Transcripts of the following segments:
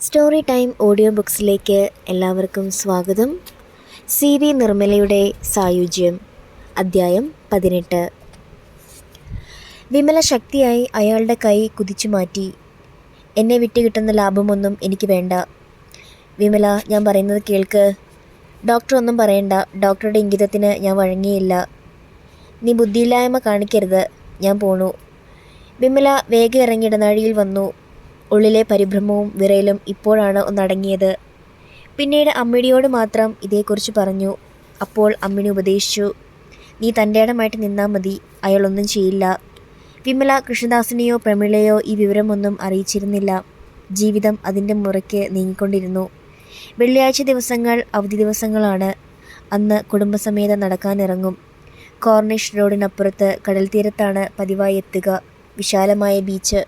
Story time audio ബുക്സിലേക്ക് എല്ലാവർക്കും സ്വാഗതം. C V നിർമ്മലയുടെ സായുജ്യം അദ്ധ്യായം പതിനെട്ട്. വിമല ശക്തിയായി അയാളുടെ കൈ കുതിച്ചു മാറ്റി. എന്നെ വിറ്റ് കിട്ടുന്ന ലാഭമൊന്നും എനിക്ക് വേണ്ട. വിമല ഞാൻ പറയുന്നത് കേൾക്ക്. ഡോക്ടർ ഒന്നും പറയണ്ട. ഡോക്ടറുടെ ഇംഗിതത്തിന് ഞാൻ വഴങ്ങിയില്ല. നീ ബുദ്ധിയില്ലായ്മ കാണിക്കരുത്. ഞാൻ പോണു. വിമല വേഗം ഇറങ്ങി ഇടനാഴിയിൽ വന്നു. ഉള്ളിലെ പരിഭ്രമവും വിറയലും ഇപ്പോഴാണ് ഒന്നടങ്ങിയത്. പിന്നീട് അമ്മിണിയോട് മാത്രം ഇതേക്കുറിച്ച് പറഞ്ഞു. അപ്പോൾ അമ്മിണി ഉപദേശിച്ചു നീ തന്റെ ഇടമായിട്ട് നിന്നാൽ മതി അയാളൊന്നും ചെയ്യില്ല. വിമല കൃഷ്ണദാസിനെയോ പ്രമിളയോ ഈ വിവരമൊന്നും അറിയിച്ചിരുന്നില്ല. ജീവിതം അതിന്റെ മുറയ്ക്ക് നീങ്ങിക്കൊണ്ടിരുന്നു. വെള്ളിയാഴ്ച ദിവസങ്ങൾ അവധി ദിവസങ്ങളാണ്. അന്ന് കുടുംബസമേതം നടക്കാനിറങ്ങും കോർണിഷ് റോഡിനപ്പുറത്ത് കടൽ തീരത്താണ് പതിവായി എത്തുക. വിശാലമായ ബീച്ച്.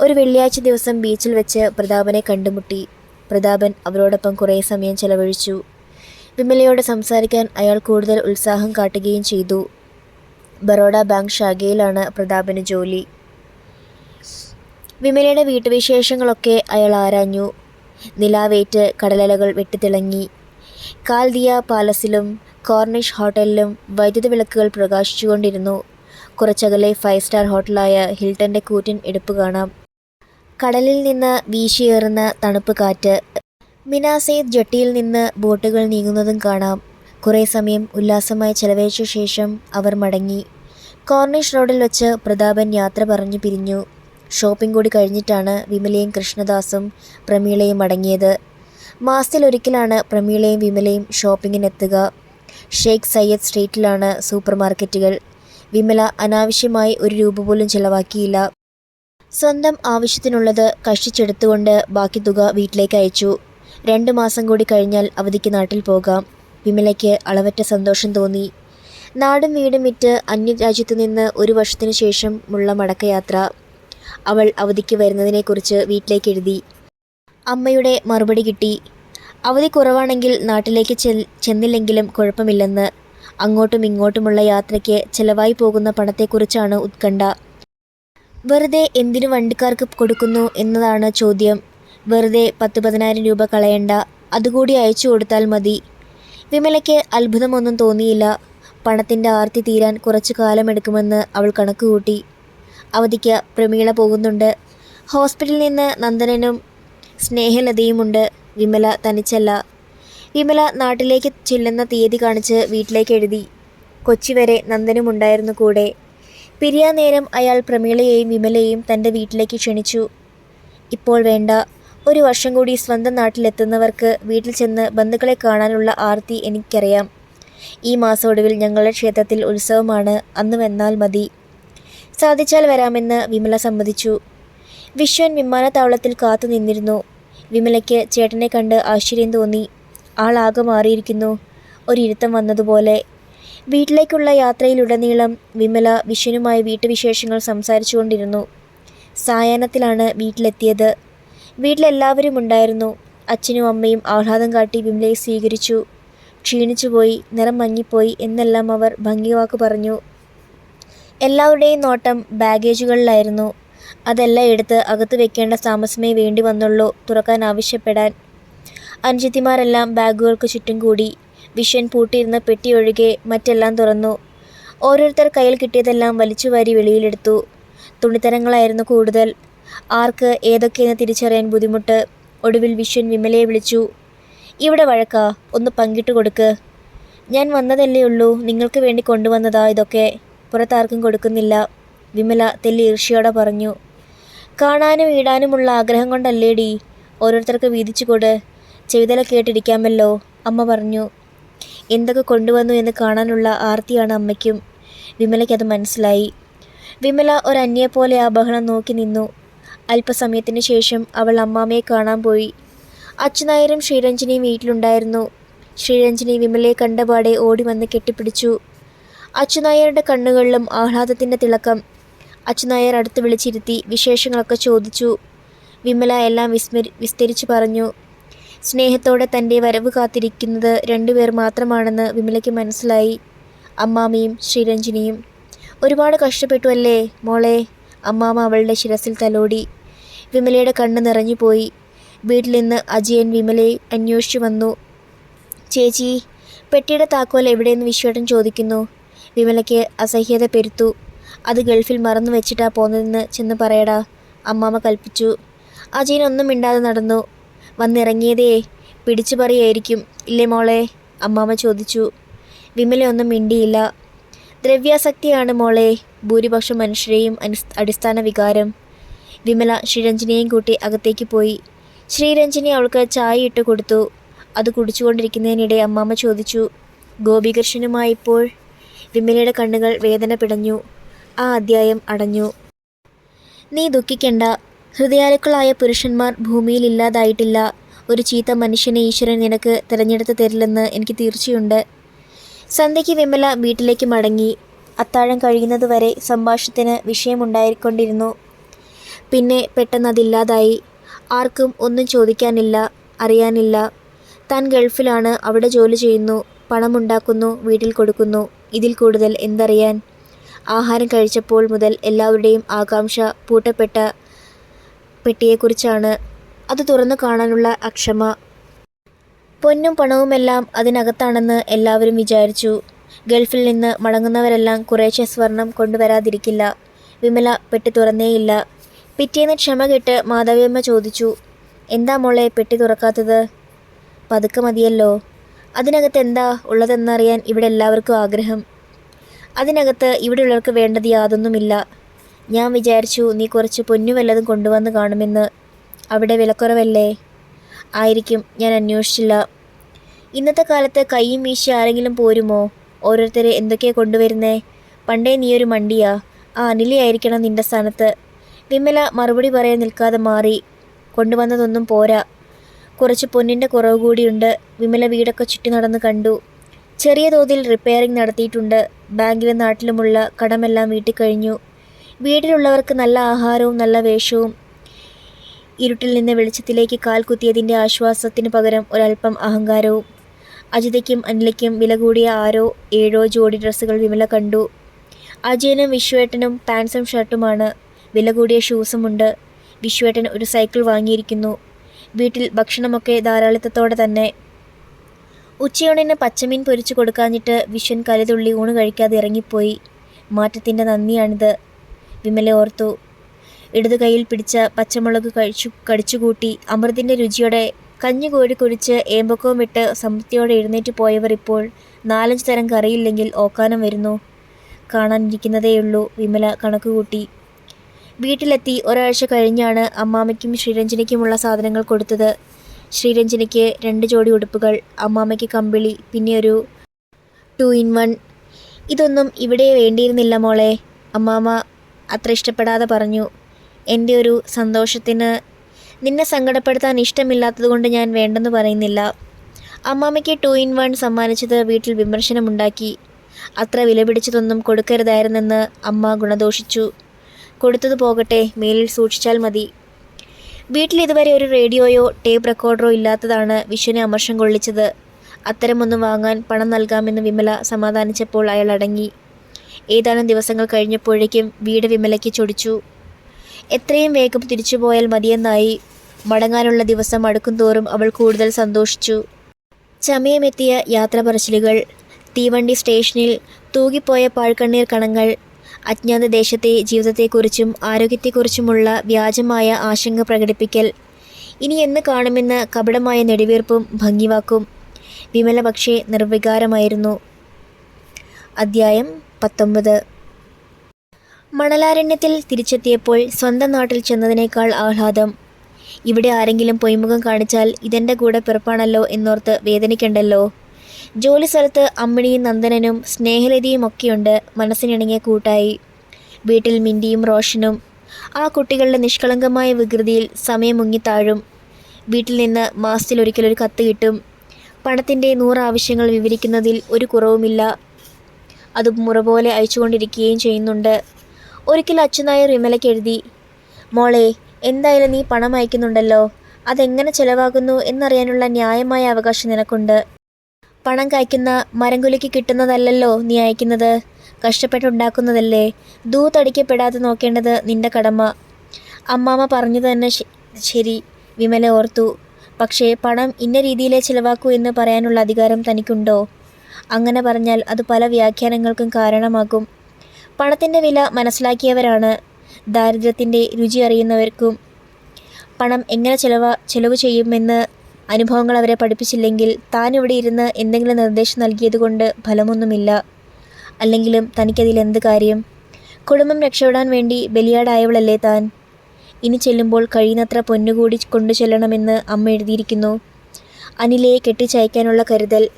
ഒരു വെള്ളിയാഴ്ച ദിവസം ബീച്ചിൽ വെച്ച് പ്രതാപനെ കണ്ടുമുട്ടി. പ്രതാപൻ അവരോടൊപ്പം കുറേ സമയം ചെലവഴിച്ചു. വിമലയോട് സംസാരിക്കാൻ അയാൾ കൂടുതൽ ഉത്സാഹം കാട്ടുകയും ചെയ്തു. ബറോഡ ബാങ്ക് ശാഖയിലാണ് പ്രതാപന് ജോലി. വിമലയുടെ വീട്ടുവിശേഷങ്ങളൊക്കെ അയാൾ ആരാഞ്ഞു. നിലാവേറ്റ് കടലലകൾ വെട്ടിത്തിളങ്ങി. കാൽദിയ പാലസിലും കോർണിഷ് ഹോട്ടലിലും വൈദ്യുതി വിളക്കുകൾ പ്രകാശിച്ചുകൊണ്ടിരുന്നു. കുറച്ചകലെ ഫൈവ് സ്റ്റാർ ഹോട്ടലായ ഹിൽട്ടന്റെ കൂറ്റൻ എടുപ്പ് കാണാം. കടലിൽ നിന്ന് വീശിയേറുന്ന തണുപ്പ് കാറ്റ് മിനാസെയ്ദ് ജട്ടിയിൽ നിന്ന് ബോട്ടുകൾ നീങ്ങുന്നതും കാണാം. കുറേ സമയം ഉല്ലാസമായി ചെലവഴിച്ച ശേഷം അവർ മടങ്ങി. കോർണിഷ് റോഡിൽ വെച്ച് പ്രതാപൻ യാത്ര പറഞ്ഞു പിരിഞ്ഞു. ഷോപ്പിംഗ് കൂടി കഴിഞ്ഞിട്ടാണ് വിമലയും കൃഷ്ണദാസും പ്രമീളയും മടങ്ങിയത്. മാസത്തിലൊരിക്കലാണ് പ്രമീളയും വിമലയും ഷോപ്പിങ്ങിനെത്തുക. ഷെയ്ഖ് സയ്യദ് സ്ട്രീറ്റിലാണ് സൂപ്പർ മാർക്കറ്റുകൾ വിമല അനാവശ്യമായി ഒരു രൂപ പോലും ചിലവാക്കിയില്ല. സ്വന്തം ആവശ്യത്തിനുള്ളത് കഷിച്ചെടുത്തുകൊണ്ട് ബാക്കി തുക വീട്ടിലേക്ക് അയച്ചു. രണ്ട് മാസം കൂടി കഴിഞ്ഞാൽ അവധിക്ക് നാട്ടിൽ പോകാം. വിമലയ്ക്ക് അളവറ്റ സന്തോഷം തോന്നി. നാടും വീടും വിറ്റ് അന്യരാജ്യത്തു നിന്ന് ഒരു വർഷത്തിനു ശേഷം ഉള്ള മടക്കയാത്ര അവൾ അവധിക്ക് വരുന്നതിനെക്കുറിച്ച് വീട്ടിലേക്ക് എഴുതി. അമ്മയുടെ മറുപടി കിട്ടി. അവധി കുറവാണെങ്കിൽ നാട്ടിലേക്ക് ചെന്നില്ലെങ്കിലും കുഴപ്പമില്ലെന്ന്. അങ്ങോട്ടും ഇങ്ങോട്ടുമുള്ള യാത്രയ്ക്ക് ചെലവായി പോകുന്ന പണത്തെക്കുറിച്ചാണ് ഉത്കണ്ഠ. വെറുതെ എന്തിനു വണ്ടിക്കാർക്ക് കൊടുക്കുന്നു എന്നതാണ് ചോദ്യം. വെറുതെ പത്ത് പതിനായിരം രൂപ കളയണ്ട. അതുകൂടി അയച്ചു കൊടുത്താൽ മതി. വിമലയ്ക്ക് അത്ഭുതമൊന്നും തോന്നിയില്ല. പണത്തിന്റെ ആർത്തി തീരാൻ കുറച്ചു കാലമെടുക്കുമെന്ന് അവൾ കണക്കുകൂട്ടി. അവധിക്ക് പ്രമീള പോകുന്നുണ്ട്. ഹോസ്പിറ്റലിൽ നിന്ന് നന്ദനനും സ്നേഹലതയുമുണ്ട്. വിമല തനിച്ചല്ല. വിമല നാട്ടിലേക്ക് ചെല്ലുന്ന തീയതി കാണിച്ച് വീട്ടിലേക്ക് എഴുതി. കൊച്ചി വരെ നന്ദനുമുണ്ടായിരുന്നു കൂടെ. പിരിയാൻ നേരം അയാൾ പ്രമീളയെയും വിമലയെയും തന്റെ വീട്ടിലേക്ക് ക്ഷണിച്ചു. ഇപ്പോൾ വേണ്ട. ഒരു വർഷം കൂടി സ്വന്തം നാട്ടിലെത്തുന്നവർക്ക് വീട്ടിൽ ചെന്ന് ബന്ധുക്കളെ കാണാനുള്ള ആർത്തി എനിക്കറിയാം. ഈ മാസം ഒടുവിൽ ഞങ്ങളുടെ ക്ഷേത്രത്തിൽ ഉത്സവമാണ്. അന്ന് വന്നാൽ മതി. സാധിച്ചാൽ വരാമെന്ന് വിമല സമ്മതിച്ചു. വിശ്വൻ വിമാനത്താവളത്തിൽ കാത്തു നിന്നിരുന്നു. വിമലയ്ക്ക് ചേട്ടനെ കണ്ട് ആശ്ചര്യം തോന്നി. ആളാകെ മാറിയിരിക്കുന്നു. ഒരിരുത്തം വന്നതുപോലെ വീട്ടിലേക്കുള്ള യാത്രയിലുടനീളം വിമല വിഷനുമായി വീട്ടുവിശേഷങ്ങൾ സംസാരിച്ചുകൊണ്ടിരുന്നു. സായാഹ്നത്തിലാണ് വീട്ടിലെത്തിയത്. വീട്ടിലെല്ലാവരും ഉണ്ടായിരുന്നു അച്ഛനും അമ്മയും ആഹ്ലാദം കാട്ടി വിമലയെ സ്വീകരിച്ചു. ക്ഷീണിച്ചുപോയി നിറം മങ്ങിപ്പോയി എന്നെല്ലാം അവർ ഭംഗിവാക്ക് പറഞ്ഞു. എല്ലാവരുടെയും നോട്ടം ബാഗേജുകളിലായിരുന്നു. അതെല്ലാം എടുത്ത് അകത്ത് വെക്കേണ്ട താമസമേ വേണ്ടി വന്നുള്ളൂ തുറക്കാൻ ആവശ്യപ്പെടാൻ. അനുജത്തിമാരെല്ലാം ബാഗുകൾക്ക് ചുറ്റും കൂടി. വിഷൻ പൂട്ടിയിരുന്ന പെട്ടി ഒഴികെ മറ്റെല്ലാം തുറന്നു. ഓരോരുത്തർ കയ്യിൽ കിട്ടിയതെല്ലാം വലിച്ചുവാരി വെളിയിലെടുത്തു. തുണിത്തരങ്ങളായിരുന്നു കൂടുതൽ. ആർക്ക് ഏതൊക്കെയെന്ന് തിരിച്ചറിയാൻ ബുദ്ധിമുട്ട്. ഒടുവിൽ വിഷൻ വിമലയെ വിളിച്ചു. ഇവിടെ വഴക്കാ ഒന്ന് പങ്കിട്ട് കൊടുക്ക്. ഞാൻ വന്നതല്ലേ ഉള്ളൂ നിങ്ങൾക്ക് വേണ്ടി കൊണ്ടുവന്നതാ ഇതൊക്കെ. പുറത്താർക്കും കൊടുക്കുന്നില്ല. വിമല തെല്ലി ഈർഷ്യയോടെ പറഞ്ഞു. കാണാനും ഇടാനുമുള്ള ആഗ്രഹം കൊണ്ടല്ലേടി. ഓരോരുത്തർക്ക് വീതിച്ചു കൊട്. ചെവിതല കേട്ടിരിക്കാമല്ലോ അമ്മ പറഞ്ഞു. എന്തൊക്കെ കൊണ്ടുവന്നു എന്ന് കാണാനുള്ള ആർത്തിയാണ് അമ്മയ്ക്കും. വിമലയ്ക്കത് മനസ്സിലായി. വിമല ഒരന്യെ പോലെ ആ ബഹളം നോക്കി നിന്നു. അല്പസമയത്തിന് ശേഷം അവൾ അമ്മാമ്മയെ കാണാൻ പോയി. അച്ഛനായരും ശ്രീരഞ്ജനിയും വീട്ടിലുണ്ടായിരുന്നു. ശ്രീരഞ്ജനി വിമലയെ കണ്ടപാടെ ഓടി വന്ന് കെട്ടിപ്പിടിച്ചു. അച്ഛനായരുടെ കണ്ണുകളിലും ആഹ്ലാദത്തിന്റെ തിളക്കം. അച്ഛനായർ അടുത്ത് വിളിച്ചിരുത്തി വിശേഷങ്ങളൊക്കെ ചോദിച്ചു. വിമല എല്ലാം വിസ്മരി വിസ്തരിച്ചു പറഞ്ഞു. സ്നേഹത്തോടെ തന്റെ വരവ് കാത്തിരിക്കുന്നത് രണ്ടുപേർ മാത്രമാണെന്ന് വിമലയ്ക്ക് മനസ്സിലായി. അമ്മാമ്മയും ശ്രീരഞ്ജിനിയും. ഒരുപാട് കഷ്ടപ്പെട്ടു അല്ലേ മോളെ? അമ്മാമ്മ അവളുടെ ശിരസിൽ തലോടി. വിമലയുടെ കണ്ണ് നിറഞ്ഞുപോയി വീട്ടിൽ നിന്ന് അജയൻ വിമലയെ അന്വേഷിച്ചു വന്നു. ചേച്ചി പെട്ടിയുടെ താക്കോൽ എവിടെയെന്ന് വിശ്വേട്ടൻ ചോദിക്കുന്നു. വിമലയ്ക്ക് അസഹ്യത പെരുത്തു. അത് ഗൾഫിൽ മറന്നു വെച്ചിട്ടാ പോന്നതെന്ന് ചെന്ന് പറയടാ. അമ്മാമ്മ കൽപ്പിച്ചു. അജയൻ ഒന്നും മിണ്ടാതെ നടന്നു. വന്നിറങ്ങിയതേ. പിടിച്ചു പറയായിരിക്കും ഇല്ലേ മോളെ? അമ്മാമ്മ ചോദിച്ചു. വിമല ഒന്നും മിണ്ടിയില്ല. ദ്രവ്യാസക്തിയാണ് മോളെ ഭൂരിപക്ഷം മനുഷ്യരെയും അടിസ്ഥാന വികാരം. വിമല ശ്രീരഞ്ജനിയെയും കൂട്ടി അകത്തേക്ക് പോയി. ശ്രീരഞ്ജനി അവൾക്ക് ചായ ഇട്ട് കൊടുത്തു. അത് കുടിച്ചുകൊണ്ടിരിക്കുന്നതിനിടെ അമ്മാമ്മ ചോദിച്ചു ഗോപികൃഷ്ണനുമായി ഇപ്പോൾ? വിമലയുടെ കണ്ണുകൾ വേദന പിടഞ്ഞു. ആ അധ്യായം അടഞ്ഞു. നീ ദുഃഖിക്കണ്ട. ഹൃദയാലുക്കളായ പുരുഷന്മാർ ഭൂമിയിൽ ഇല്ലാതായിട്ടില്ല. ഒരു ചീത്ത മനുഷ്യനെ ഈശ്വരൻ നിനക്ക് തിരഞ്ഞെടുത്ത് തരില്ലെന്ന് എനിക്ക് തീർച്ചയുണ്ട്. സന്ധ്യയ്ക്ക് വിമല വീട്ടിലേക്ക് മടങ്ങി. അത്താഴം കഴിയുന്നതുവരെ സംഭാഷണത്തിന് വിഷയമുണ്ടായിക്കൊണ്ടിരുന്നു. പിന്നെ പെട്ടെന്ന് അതില്ലാതായി. ആർക്കും ഒന്നും ചോദിക്കാനില്ല അറിയാനില്ല. താൻ ഗൾഫിലാണ് അവിടെ ജോലി ചെയ്യുന്നു പണമുണ്ടാക്കുന്നു വീട്ടിൽ കൊടുക്കുന്നു. ഇതിൽ കൂടുതൽ എന്തറിയാൻ? ആഹാരം കഴിച്ചപ്പോൾ മുതൽ എല്ലാവരുടെയും ആകാംക്ഷ പൂട്ടപ്പെട്ട പെട്ടിയെക്കുറിച്ചാണ് അത് തുറന്നു കാണാനുള്ള അക്ഷമ. പൊന്നും പണവുമെല്ലാം അതിനകത്താണെന്ന് എല്ലാവരും വിചാരിച്ചു. ഗൾഫിൽ നിന്ന് മടങ്ങുന്നവരെല്ലാം കുറേശ്ശെ സ്വർണം കൊണ്ടുവരാതിരിക്കില്ല. വിമല പെട്ടി തുറന്നേയില്ല. പിറ്റേന്ന് ക്ഷമ കെട്ട് മാധവിയമ്മ ചോദിച്ചു എന്താ മോളെ പെട്ടി തുറക്കാത്തത്? പതുക്കെ മതിയല്ലോ. അതിനകത്ത് എന്താ ഉള്ളതെന്നറിയാൻ ഇവിടെ എല്ലാവർക്കും ആഗ്രഹം. അതിനകത്ത് ഇവിടെയുള്ളവർക്ക് വേണ്ടത് യാതൊന്നുമില്ല. ഞാൻ വിചാരിച്ചു നീ കുറച്ച് പൊന്നു വല്ലതും കൊണ്ടുവന്ന് കാണുമെന്ന്. അവിടെ വിലക്കുറവല്ലേ? ആയിരിക്കും ഞാൻ അന്വേഷിച്ചില്ല. ഇന്നത്തെ കാലത്ത് കൈയും വീശി ആരെങ്കിലും പോരുമോ? ഓരോരുത്തരെ എന്തൊക്കെയാ കൊണ്ടുവരുന്നേ? പണ്ടേ നീയൊരു മണ്ടിയാ. ആ അനിലയായിരിക്കണം നിന്റെ സ്ഥാനത്ത്. വിമല മറുപടി പറയാൻ നിൽക്കാതെ മാറി. കൊണ്ടുവന്നതൊന്നും പോരാ. കുറച്ച് പൊന്നിന്റെ കുറവ് കൂടിയുണ്ട്. വിമല വീടൊക്കെ ചുറ്റി നടന്ന് കണ്ടു. ചെറിയ തോതിൽ റിപ്പയറിംഗ് നടത്തിയിട്ടുണ്ട്. ബാങ്കിലും നാട്ടിലുമുള്ള കടമെല്ലാം വീട്ടിൽ കഴിഞ്ഞു വീട്ടിലുള്ളവർക്ക് നല്ല ആഹാരവും നല്ല വേഷവും. ഇരുട്ടിൽ നിന്ന് വെളിച്ചത്തിലേക്ക് കാൽ കുത്തിയതിന്റെ ആശ്വാസത്തിന് പകരം ഒരല്പം അഹങ്കാരവും. അജിതയ്ക്കും അനിലയ്ക്കും വില കൂടിയ ആരോ ഏഴോ ജോഡി ഡ്രസ്സുകൾ വിമല കണ്ടു. അജയനും വിശ്വേട്ടനും പാൻസും ഷർട്ടുമാണ്. വില കൂടിയ ഷൂസുമുണ്ട്. വിശ്വേട്ടൻ ഒരു സൈക്കിൾ വാങ്ങിയിരിക്കുന്നു. വീട്ടിൽ ഭക്ഷണമൊക്കെ ധാരാളിത്തത്തോടെ തന്നെ. ഉച്ചയൂണിന് പച്ചമീൻ പൊരിച്ചു കൊടുക്കാഞ്ഞിട്ട് വിശ്വൻ കലതുള്ളി ഊണ് കഴിക്കാതെ ഇറങ്ങിപ്പോയി. മാറ്റത്തിന്റെ നന്ദിയാണിത്. വിമല ഓർത്തു. ഇടതു കൈയിൽ പിടിച്ച പച്ചമുളക് കഴിച്ചു കടിച്ചുകൂട്ടി. അമൃതിന്റെ രുചിയോടെ കഞ്ഞി കോഴി കുഴിച്ച് ഏമ്പക്കവും വിട്ട് സമൃദ്ധിയോടെ എഴുന്നേറ്റ് പോയവർ ഇപ്പോൾ നാലഞ്ച് തരം കറിയില്ലെങ്കിൽ ഓക്കാനം വരുന്നു. കാണാനിരിക്കുന്നതേയുള്ളൂ വിമല കണക്കുകൂട്ടി. വീട്ടിലെത്തി ഒരാഴ്ച കഴിഞ്ഞാണ് അമ്മാമ്മയ്ക്കും ശ്രീരഞ്ജനയ്ക്കുമുള്ള സാധനങ്ങൾ കൊടുത്തത്. ശ്രീരഞ്ജനയ്ക്ക് രണ്ട് ജോഡി ഉടുപ്പുകൾ അമ്മാമയ്ക്ക് കമ്പിളി പിന്നെ ഒരു ടു ഇൻ വൺ. ഇതൊന്നും ഇവിടെ വേണ്ടിയിരുന്നില്ല മോളെ. അമ്മാമ്മ അത്ര ഇഷ്ടപ്പെടാതെ പറഞ്ഞു. എന്റെ ഒരു സന്തോഷത്തിന് നിന്നെ സങ്കടപ്പെടുത്താൻ ഇഷ്ടമില്ലാത്തതുകൊണ്ട് ഞാൻ വേണ്ടെന്ന് പറയുന്നില്ല. അമ്മാമ്മയ്ക്ക് ടു ഇൻ വൺ സമ്മാനിച്ചത് വീട്ടിൽ വിമർശനമുണ്ടാക്കി. അത്ര വിലപിടിച്ചതൊന്നും കൊടുക്കരുതായിരുന്നെന്ന് അമ്മ ഗുണദോഷിച്ചു. കൊടുത്തത് പോകട്ടെ മേലിൽ സൂക്ഷിച്ചാൽ മതി. വീട്ടിൽ ഇതുവരെ ഒരു റേഡിയോയോ ടേപ്പ് റെക്കോർഡറോ ഇല്ലാത്തതാണ് വിശ്വനെ അമർഷം കൊള്ളിച്ചത്. അത്തരമൊന്നും വാങ്ങാൻ പണം നൽകാമെന്ന് വിമല സമാധാനിച്ചപ്പോൾ അയാൾ അടങ്ങി. ഏതാനും ദിവസങ്ങൾ കഴിഞ്ഞപ്പോഴേക്കും വീട് വിമലയ്ക്ക് ചൊടിച്ചു. എത്രയും വേഗം തിരിച്ചുപോയാൽ മതിയെന്നായി മടങ്ങാനുള്ള ദിവസം അടുക്കുംതോറും അവൾ കൂടുതൽ സന്തോഷിച്ചു. ചമയമെത്തിയ യാത്ര പറച്ചിലുകൾ തീവണ്ടി സ്റ്റേഷനിൽ തൂകിപ്പോയ പാഴ്ക്കണ്ണീർ കണങ്ങൾ അജ്ഞാത ദേശത്തെ ജീവിതത്തെക്കുറിച്ചും ആരോഗ്യത്തെക്കുറിച്ചുമുള്ള വ്യാജമായ ആശങ്ക പ്രകടിപ്പിക്കൽ ഇനി എന്ന് കാണുമെന്ന് കപടമായ നെടുവീർപ്പും ഭംഗിവാക്കും വിമല പക്ഷേ നിർവികാരമായിരുന്നു. അദ്ധ്യായം പത്തൊമ്പത്. മണലാരണ്യത്തിൽ തിരിച്ചെത്തിയപ്പോൾ സ്വന്തം നാട്ടിൽ ചെന്നതിനേക്കാൾ ആഹ്ലാദം. ഇവിടെ ആരെങ്കിലും പൊയ്മുഖം കാണിച്ചാൽ ഇതെന്റെ കൂടെ പിറപ്പാണല്ലോ എന്നോർത്ത് വേദനിക്കണ്ടല്ലോ. ജോലി സ്ഥലത്ത് അമ്മിണിയും നന്ദനനും സ്നേഹലതിയും ഒക്കെയുണ്ട് മനസ്സിനിണങ്ങിയ കൂട്ടായി. വീട്ടിൽ മിണ്ടിയും റോഷനും. ആ കുട്ടികളുടെ നിഷ്കളങ്കമായ വികൃതിയിൽ സമയം മുങ്ങിത്താഴും വീട്ടിൽ നിന്ന് മാസത്തിലൊരിക്കലൊരു കത്ത് കിട്ടും. പണത്തിന്റെ നൂറ് ആവശ്യങ്ങൾ വിവരിക്കുന്നതിൽ ഒരു കുറവുമില്ല. അത് മുറ പോലെ അയച്ചുകൊണ്ടിരിക്കുകയും ചെയ്യുന്നുണ്ട്. ഒരിക്കൽ അച്ഛനായ റിമലയ്ക്ക് എഴുതി മോളെ എന്തായാലും നീ പണം അയക്കുന്നുണ്ടല്ലോ. അതെങ്ങനെ ചെലവാകുന്നു എന്നറിയാനുള്ള ന്യായമായ അവകാശം നിനക്കുണ്ട്. പണം കായ്ക്കുന്ന മരംകുലിക്ക് കിട്ടുന്നതല്ലല്ലോ നീ അയക്കുന്നത്. കഷ്ടപ്പെട്ടുണ്ടാക്കുന്നതല്ലേ. ദൂതടിക്കപ്പെടാതെ നോക്കേണ്ടത് നിന്റെ കടമ. അമ്മാമ്മ പറഞ്ഞു തന്നെ ശരി വിമല ഓർത്തു. പക്ഷേ പണം ഇന്ന രീതിയിലേ ചിലവാക്കൂ എന്ന് പറയാനുള്ള അധികാരം തനിക്കുണ്ടോ? അങ്ങനെ പറഞ്ഞാൽ അത് പല വ്യാഖ്യാനങ്ങൾക്കും കാരണമാകും. പണത്തിന്റെ വില മനസ്സിലാക്കിയവരാണ് ദാരിദ്ര്യത്തിന്റെ രുചി അറിയുന്നവർക്കും പണം എങ്ങനെ ചെലവ ചെലവ് ചെയ്യുമെന്ന് അനുഭവങ്ങൾ അവരെ പഠിപ്പിച്ചില്ലെങ്കിൽ താൻ ഇവിടെ ഇരുന്ന് എന്തെങ്കിലും നിർദ്ദേശം നൽകിയതുകൊണ്ട് ഫലമൊന്നുമില്ല. അല്ലെങ്കിലും തനിക്കതിൽ എന്ത് കാര്യം? കുടുംബം രക്ഷപ്പെടാൻ വേണ്ടി ബലിയാടായവളല്ലേ താൻ? ഇനി ചെല്ലുമ്പോൾ കഴിയുന്നത്ര പൊന്നുകൂടി കൊണ്ടു ചെല്ലണമെന്ന് അമ്മ എഴുതിയിരിക്കുന്നു. അനിലയെ കെട്ടിച്ചയക്കാനുള്ള കരുതൽ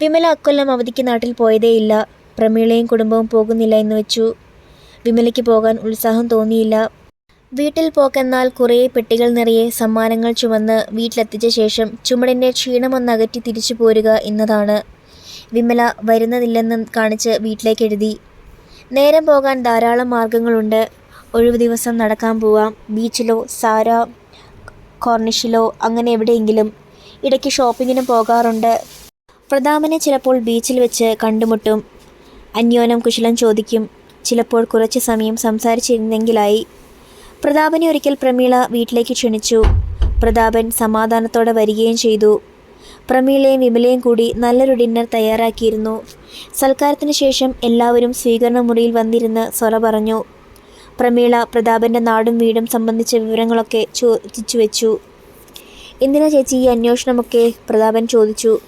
വിമല അക്കൊല്ലം അവധിക്ക് നാട്ടിൽ പോയതേയില്ല പ്രമീളയും കുടുംബവും പോകുന്നില്ല എന്ന് വെച്ചു. വിമലയ്ക്ക് പോകാൻ ഉത്സാഹം തോന്നിയില്ല. വീട്ടിൽ പോക്കെന്നാൽ കുറേ പെട്ടികൾ നിറയെ സമ്മാനങ്ങൾ ചുമന്ന് വീട്ടിലെത്തിച്ച ശേഷം ചുമടിന്റെ ക്ഷീണമൊന്നകറ്റി തിരിച്ചു പോരുക എന്നതാണ്. വിമല വരുന്നതില്ലെന്ന് കാണിച്ച് വീട്ടിലേക്ക് എഴുതി. നേരം പോകാൻ ധാരാളം മാർഗങ്ങളുണ്ട്. ഒഴിവു ദിവസം നടക്കാൻ പോവാം. ബീച്ചിലോ സാര കോർണിഷിലോ അങ്ങനെ എവിടെയെങ്കിലും. ഇടയ്ക്ക് ഷോപ്പിങ്ങിനും പോകാറുണ്ട്. പ്രതാപനെ ചിലപ്പോൾ ബീച്ചിൽ വെച്ച് കണ്ടുമുട്ടും. അന്യോനം കുശലം ചോദിക്കും. ചിലപ്പോൾ കുറച്ച് സമയം സംസാരിച്ചിരുന്നെങ്കിലായി. പ്രതാപനെ ഒരിക്കൽ പ്രമീള വീട്ടിലേക്ക് ക്ഷണിച്ചു. പ്രതാപൻ സമാധാനത്തോടെ വരികയും ചെയ്തു. പ്രമീളയും വിമലയും കൂടി നല്ലൊരു ഡിന്നർ തയ്യാറാക്കിയിരുന്നു. സൽക്കാരത്തിന് ശേഷം എല്ലാവരും സ്വീകരണ മുറിയിൽ വന്നിരുന്ന് സ്വറ പറഞ്ഞു. പ്രമീള പ്രതാപന്റെ നാടും വീടും സംബന്ധിച്ച വിവരങ്ങളൊക്കെ ചോദിച്ചു വെച്ചു. എന്തിനാ ചേച്ചി ഈ അന്വേഷണമൊക്കെ? പ്രതാപൻ ചോദിച്ചു.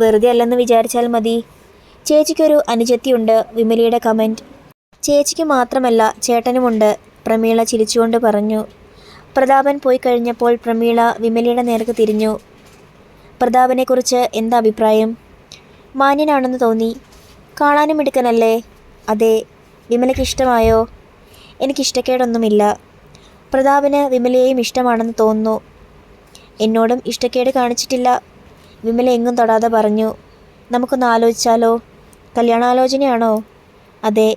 വെറുതെ അല്ലെന്ന് വിചാരിച്ചാൽ മതി. ചേച്ചിക്കൊരു അനുജത്തിയുണ്ട് വിമലിയുടെ കമന്റ് ചേച്ചിക്ക് മാത്രമല്ല ചേട്ടനുമുണ്ട് പ്രമീള ചിരിച്ചുകൊണ്ട് പറഞ്ഞു. പ്രതാപൻ പോയി കഴിഞ്ഞപ്പോൾ പ്രമീള വിമലിയുടെ നേർക്ക് തിരിഞ്ഞു. പ്രതാപനെക്കുറിച്ച് എന്താ അഭിപ്രായം? മാന്യനാണെന്ന് തോന്നി. കാണാനും മിടുക്കനല്ലേ? അതെ വിമലയ്ക്ക് ഇഷ്ടമായോ? എനിക്കിഷ്ടക്കേടൊന്നുമില്ല. പ്രതാപന് വിമലയെയും ഇഷ്ടമാണെന്ന് തോന്നുന്നു. എന്നോടും ഇഷ്ടക്കേട് കാണിച്ചിട്ടില്ല. വിമല എങ്ങും തൊടാതെ പറഞ്ഞു നമുക്കൊന്ന് ആലോചിച്ചാലോ? കല്യാണാലോചനയാണോ? അതെ.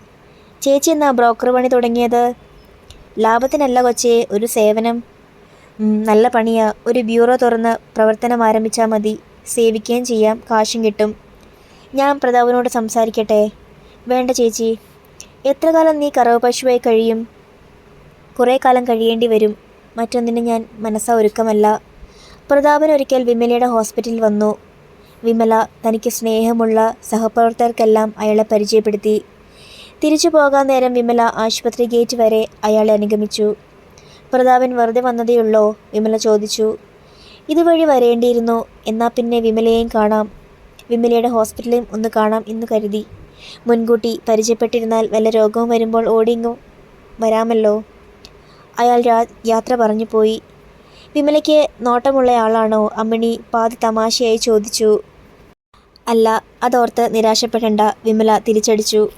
ചേച്ചി എന്നാ ബ്രോക്കർ പണി തുടങ്ങിയത്? ലാഭത്തിനല്ല കൊച്ചേ ഒരു സേവനം. നല്ല പണിയാ. ഒരു ബ്യൂറോ തുറന്ന് പ്രവർത്തനം ആരംഭിച്ചാൽ മതി. സേവിക്കുകയും ചെയ്യാം. കാശും കിട്ടും. ഞാൻ പ്രതാപനോട് സംസാരിക്കട്ടെ. വേണ്ട ചേച്ചി. എത്ര കാലം നീ കറവ് പശുവായി കഴിയും? കുറേ കാലം കഴിയേണ്ടി വരും. മറ്റൊന്നിന് ഞാൻ മനസ്സാ ഒരുക്കമല്ല. പ്രതാപൻ ഒരിക്കൽ വിമലയുടെ ഹോസ്പിറ്റലിൽ വന്നു. വിമല തനിക്ക് സ്നേഹമുള്ള സഹപ്രവർത്തകർക്കെല്ലാം അയാളെ പരിചയപ്പെടുത്തി. തിരിച്ചു പോകാൻ നേരം വിമല ആശുപത്രി ഗേറ്റ് വരെ അയാളെ അനുഗമിച്ചു. പ്രതാപൻ വെറുതെ വന്നതേയുള്ളോ വിമല ചോദിച്ചു. ഇതുവഴി വരേണ്ടിയിരുന്നു എന്നാൽ പിന്നെ വിമലയെയും കാണാം. വിമലയുടെ ഹോസ്പിറ്റലും ഒന്ന് കാണാം എന്ന് കരുതി. മുൻകൂട്ടി പരിചയപ്പെട്ടിരുന്നാൽ വല്ല രോഗവും വരുമ്പോൾ ഓടിങ്ങും. വരാമല്ലോ. അയാൾ യാത്ര പറഞ്ഞു പോയി. വിമലയ്ക്ക് നോട്ടമുള്ളയാളാണോ അമ്മിണി പാതി തമാശയായി ചോദിച്ചു. അല്ല അതോർത്ത് നിരാശപ്പെടേണ്ട വിമല തിരിച്ചടിച്ചു.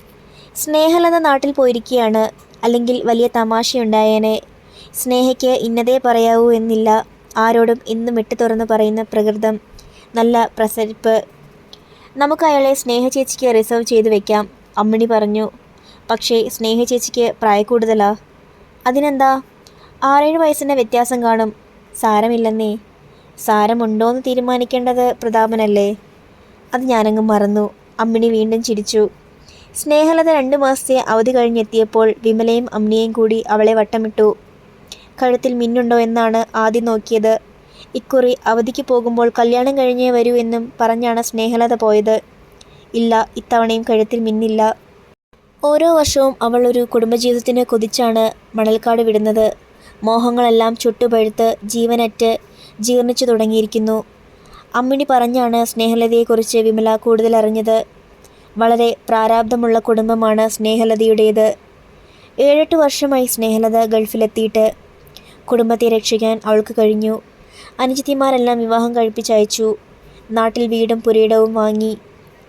സ്നേഹലെന്ന നാട്ടിൽ പോയിരിക്കുകയാണ്. അല്ലെങ്കിൽ വലിയ തമാശയുണ്ടായേനെ. സ്നേഹയ്ക്ക് ഇന്നതേ പറയാവൂ എന്നില്ല. ആരോടും ഇന്നും വിട്ടു തുറന്ന് പറയുന്ന പ്രകൃതം. നല്ല പ്രസരിപ്പ്. നമുക്ക് അയാളെ സ്നേഹ ചേച്ചിക്ക് റിസർവ് ചെയ്ത് വെക്കാം അമ്മിണി പറഞ്ഞു. പക്ഷേ സ്നേഹ ചേച്ചിക്ക് പ്രായക്കൂടുതലാ. അതിനെന്താ? ആറേഴ് വയസ്സിന്റെ വ്യത്യാസം കാണും. സാരമില്ലെന്നേ. സാരമുണ്ടോയെന്ന് തീരുമാനിക്കേണ്ടത് പ്രതാപനല്ലേ? അത് ഞാനങ്ങ് മറന്നു. അമ്മിണി വീണ്ടും ചിരിച്ചു. സ്നേഹലത രണ്ട് മാസത്തെ അവധി കഴിഞ്ഞെത്തിയപ്പോൾ വിമലയും അമ്മിനിയും കൂടി അവളെ വട്ടമിട്ടു. കഴുത്തിൽ മിന്നുണ്ടോ എന്നാണ് ആദ്യം നോക്കിയത്. ഇക്കുറി അവധിക്ക് പോകുമ്പോൾ കല്യാണം കഴിഞ്ഞേ വരൂ എന്നും പറഞ്ഞാണ് സ്നേഹലത പോയത്. ഇല്ല ഇത്തവണയും കഴുത്തിൽ മിന്നില്ല. ഓരോ വർഷവും അവൾ ഒരു കുടുംബജീവിതത്തിന് കൊതിച്ചാണ് മണൽക്കാട് വിടുന്നത്. മോഹങ്ങളെല്ലാം ചുട്ടുപഴുത്ത് ജീവനറ്റ് ജീർണിച്ചു തുടങ്ങിയിരിക്കുന്നു. അമ്മിണി പറഞ്ഞാണ് സ്നേഹലതയെക്കുറിച്ച് വിമല കൂടുതൽ അറിഞ്ഞത് വളരെ പ്രാരാബ്ധമുള്ള കുടുംബമാണ് സ്നേഹലതയുടേത്. ഏഴെട്ട് വർഷമായി സ്നേഹലത ഗൾഫിലെത്തിയിട്ട് കുടുംബത്തെ രക്ഷിക്കാൻ അവൾക്ക് കഴിഞ്ഞു. അനുജിത്തിമാരെല്ലാം വിവാഹം കഴിപ്പിച്ചയച്ചു നാട്ടിൽ വീടും പുരയിടവും വാങ്ങി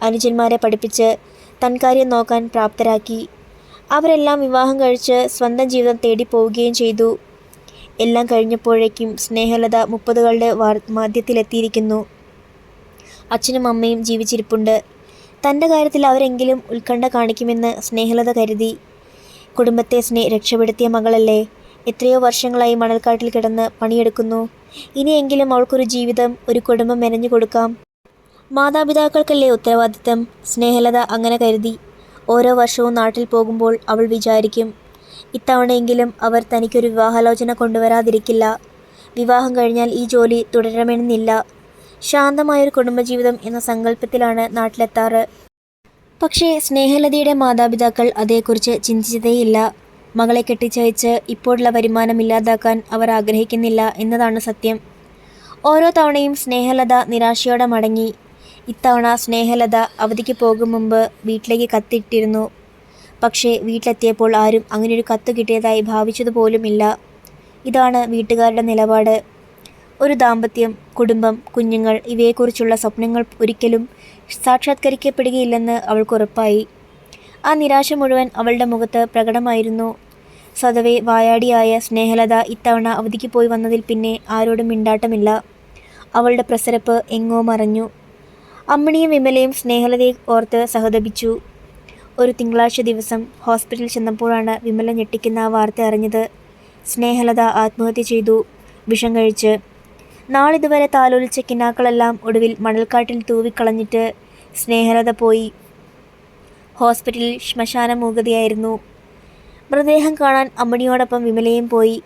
അനുജന്മാരെ പഠിപ്പിച്ച് തൻകാര്യം നോക്കാൻ പ്രാപ്തരാക്കി. അവരെല്ലാം വിവാഹം കഴിച്ച് സ്വന്തം ജീവിതം തേടി പോവുകയും ചെയ്തു. എല്ലാം കഴിഞ്ഞപ്പോഴേക്കും സ്നേഹലത മുപ്പതുകളുടെ മധ്യത്തിലെത്തിയിരിക്കുന്നു. അച്ഛനും അമ്മയും ജീവിച്ചിരിപ്പുണ്ട്. തന്റെ കാര്യത്തിൽ അവരെങ്കിലും ഉത്കണ്ഠ കാണിക്കുമെന്ന് സ്നേഹലത കരുതി. കുടുംബത്തെ സ്നേ രക്ഷപ്പെടുത്തിയ മകളല്ലേ. എത്രയോ വർഷങ്ങളായി മണൽക്കാട്ടിൽ കിടന്ന് പണിയെടുക്കുന്നു. ഇനിയെങ്കിലും അവൾക്കൊരു ജീവിതം ഒരു കുടുംബം മെനഞ്ഞു കൊടുക്കാം. മാതാപിതാക്കൾക്കല്ലേ ഉത്തരവാദിത്തം? സ്നേഹലത അങ്ങനെ കരുതി. ഓരോ വർഷവും നാട്ടിൽ പോകുമ്പോൾ അവൾ വിചാരിക്കും ഇത്തവണയെങ്കിലും അവർ തനിക്കൊരു വിവാഹാലോചന കൊണ്ടുവരാതിരിക്കില്ല. വിവാഹം കഴിഞ്ഞാൽ ഈ ജോലി തുടരണമെന്നില്ല. ശാന്തമായൊരു കുടുംബജീവിതം എന്ന സങ്കല്പത്തിലാണ് നാട്ടിലെത്താറ്. പക്ഷേ സ്നേഹലതയുടെ മാതാപിതാക്കൾ അതേക്കുറിച്ച് ചിന്തിച്ചതേയില്ല. മകളെ കെട്ടിച്ചയച്ച് ഇപ്പോഴുള്ള വരുമാനം ഇല്ലാതാക്കാൻ അവർ ആഗ്രഹിക്കുന്നില്ല എന്നതാണ് സത്യം. ഓരോ തവണയും സ്നേഹലത നിരാശയോടെ മടങ്ങി. ഇത്തവണ സ്നേഹലത അവധിക്ക് പോകും മുമ്പ് വീട്ടിലേക്ക് കത്തിട്ടിരുന്നു പക്ഷേ വീട്ടിലെത്തിയപ്പോൾ ആരും അങ്ങനെയൊരു കത്ത് കിട്ടിയതായി ഭാവിച്ചതുപോലുമില്ല. ഇതാണ് വീട്ടുകാരുടെ നിലപാട്. ഒരു ദാമ്പത്യം കുടുംബം കുഞ്ഞുങ്ങൾ ഇവയെക്കുറിച്ചുള്ള സ്വപ്നങ്ങൾ ഒരിക്കലും സാക്ഷാത്കരിക്കപ്പെടുകയില്ലെന്ന് അവൾക്കുറപ്പായി ആ നിരാശ മുഴുവൻ അവളുടെ മുഖത്ത് പ്രകടമായിരുന്നു. സ്വതവേ വായാടിയായ സ്നേഹലത ഇത്തവണ അവധിക്ക് പോയി വന്നതിൽ പിന്നെ ആരോടും മിണ്ടാട്ടമില്ല. അവളുടെ പ്രസരപ്പ് എങ്ങോ മറഞ്ഞു. അമ്മിണിയും വിമലയും സ്നേഹലതയെ ഓർത്ത് സഹതപിച്ചു. ഒരു തിങ്കളാഴ്ച ദിവസം ഹോസ്പിറ്റലിൽ ചെന്നപ്പോഴാണ് വിമല ഞെട്ടിക്കുന്ന ആ വാർത്ത അറിഞ്ഞത്. സ്നേഹലത ആത്മഹത്യ ചെയ്തു. വിഷം കഴിച്ച്. നാളിതുവരെ താലോലിച്ച കിനാക്കളെല്ലാം ഒടുവിൽ മണൽക്കാട്ടിൽ തൂവിക്കളഞ്ഞിട്ട് സ്നേഹലത പോയി. ഹോസ്പിറ്റലിൽ ശ്മശാന മൂകതയായിരുന്നു. മൃതദേഹം കാണാൻ അമ്മണിയോടൊപ്പം വിമലയും പോയി.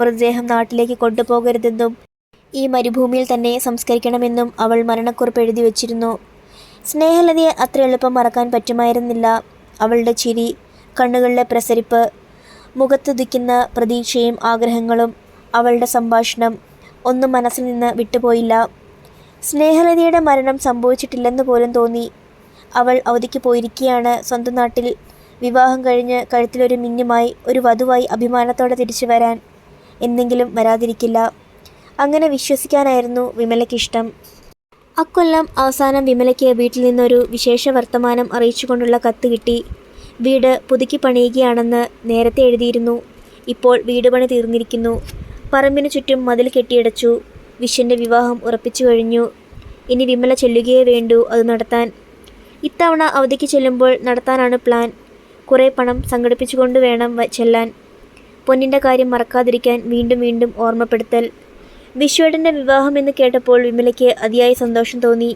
മൃതദേഹം നാട്ടിലേക്ക് കൊണ്ടുപോകരുതെന്നും ഈ മരുഭൂമിയിൽ തന്നെ സംസ്കരിക്കണമെന്നും അവൾ മരണക്കുറിപ്പ് എഴുതി വച്ചിരുന്നു. സ്നേഹലതയെ അത്ര എളുപ്പം മറക്കാൻ പറ്റുമായിരുന്നില്ല. അവളുടെ ചിരി കണ്ണുകളിലെ പ്രസരിപ്പ് മുഖത്തുദിക്കുന്ന പ്രതീക്ഷയും ആഗ്രഹങ്ങളും അവളുടെ സംഭാഷണം ഒന്നും മനസ്സിൽ നിന്ന് വിട്ടുപോയില്ല. സ്നേഹലതയുടെ മരണം സംഭവിച്ചിട്ടില്ലെന്ന് പോലും തോന്നി. അവൾ അവധിക്ക് പോയിരിക്കുകയാണ്. സ്വന്തം നാട്ടിൽ വിവാഹം കഴിഞ്ഞ് കഴുത്തിലൊരു മിന്നുമായി ഒരു വധുവായി അഭിമാനത്തോടെ തിരിച്ചു വരാൻ എന്തെങ്കിലും വരാതിരിക്കില്ല. അങ്ങനെ വിശ്വസിക്കാനായിരുന്നു വിമലയ്ക്കിഷ്ടം അക്കൊല്ലം അവസാനം വിമലയ്ക്ക് വീട്ടിൽ നിന്നൊരു വിശേഷ വർത്തമാനം അറിയിച്ചുകൊണ്ടുള്ള കത്ത് കിട്ടി. വീട് പുതുക്കി പണിയുകയാണെന്ന് നേരത്തെ എഴുതിയിരുന്നു. ഇപ്പോൾ വീട് പണി തീർന്നിരിക്കുന്നു. പറമ്പിന് ചുറ്റും മതിൽ കെട്ടിയടച്ചു. വിശ്വന്റെ വിവാഹം ഉറപ്പിച്ചു കഴിഞ്ഞു. ഇനി വിമല ചെല്ലുകയേ വേണ്ടൂ അത് നടത്താൻ. ഇത്തവണ അവധിക്ക് ചെല്ലുമ്പോൾ നടത്താനാണ് പ്ലാൻ. കുറേ പണം സംഘടിപ്പിച്ചുകൊണ്ട് വേണം ചെല്ലാൻ. പൊന്നിന്റെ കാര്യം മറക്കാതിരിക്കാൻ വീണ്ടും വീണ്ടും ഓർമ്മപ്പെടുത്തൽ. വിശ്വേട്ടന്റെ വിവാഹം എന്ന് കേട്ടപ്പോൾ വിമലയ്ക്ക് അതിയായ സന്തോഷം തോന്നി.